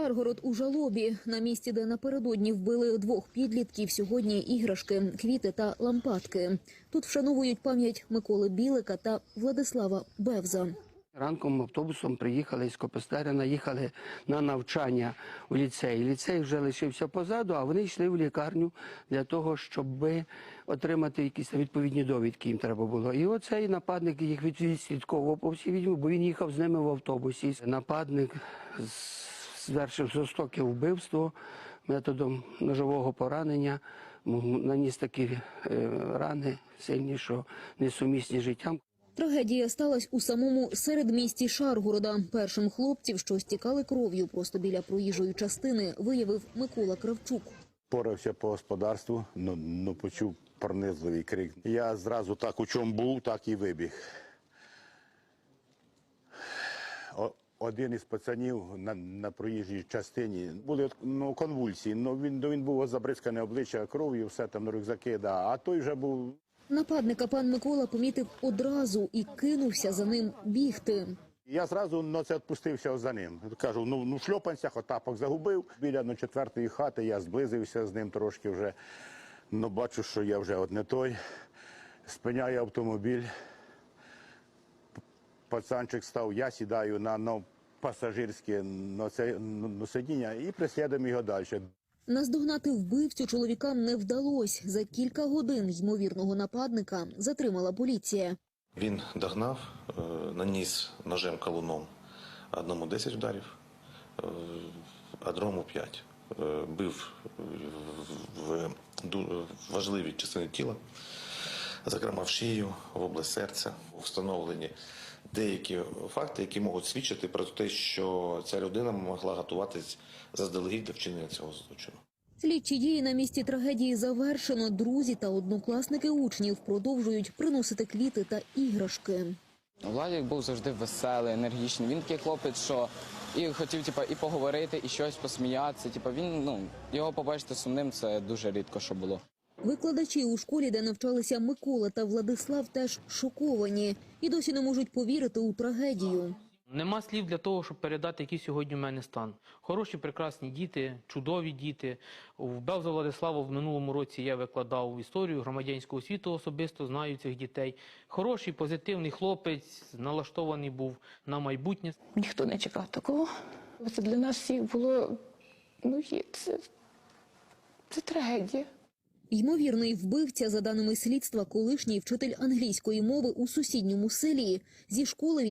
Шаргород у жалобі на місці, де напередодні вбили двох підлітків. Сьогодні іграшки, квіти та лампадки. Тут вшановують пам'ять Миколи Білика та Владислава Бевза. Ранком автобусом приїхали з Копестерина, їхали на навчання у ліцей. Ліцей вже лишився позаду, а вони йшли в лікарню для того, щоб отримати якісь відповідні довідки. Їм треба було. І оцей нападник їх від- відслідковував по всій відьмі, бо він їхав з ними в автобусі. Нападник з- звершив жорстоке вбивство методом ножового поранення. Наніс такі е, рани сильні, що несумісні з життям. Трагедія сталася у самому середмісті Шаргорода. Першим хлопців, що стікали кров'ю просто біля проїжджої частини, виявив Микола Кравчук. Порався по господарству, ну, ну почув пронизливий крик. Я зразу так у чому був, так і вибіг. О- Один із пацанів на, на проїжджій частині були ну, конвульсії. Ну, він, ну, він був забризкане обличчя кров'ю, все там рюкзаки, да. а той вже був Нападника пан Микола помітив одразу і кинувся за ним бігти. Я зразу ну, це відпустився за ним. Кажу, ну, ну в шльопанцях, отапок загубив. Біля ну, четвертої хати я зблизився з ним трошки вже. Ну, бачу, що я вже от не той. Спиняю автомобіль. Пацанчик став, я сідаю на ну, пасажирське сидіння і преслідуємо його далі. Наздогнати вбивцю чоловікам не вдалось. За кілька годин ймовірного нападника затримала поліція. Він догнав, е, наніс ножем калуном одному 10 ударів, е, а другому 5. Е, Бив в важливі частини тіла, зокрема в шию, в область серця. Встановлені деякі факти, які можуть свідчити про те, що ця людина могла готуватись заздалегідь до вчинення цього злочину. Слідчі дії на місці трагедії завершено. Друзі та однокласники учнів продовжують приносити квіти та іграшки. Владик був завжди веселий, енергічний. Він такий хлопець, що і хотів типа, і поговорити, і щось посміятися. Типа він ну його побачити сумним це дуже рідко що було. Викладачі у школі, де навчалися Микола та Владислав, теж шоковані і досі не можуть повірити у трагедію. Нема слів для того, щоб передати, який сьогодні в мене стан. Хороші, прекрасні діти, чудові діти. В Белза Владислава в минулому році я викладав історію громадянського світу особисто, знаю цих дітей. Хороший, позитивний хлопець, налаштований був на майбутнє. Ніхто не чекав такого. Це для нас всіх було ну, це, це трагедія. Ймовірний вбивця, за даними слідства, колишній вчитель англійської мови у сусідньому селі. Зі школи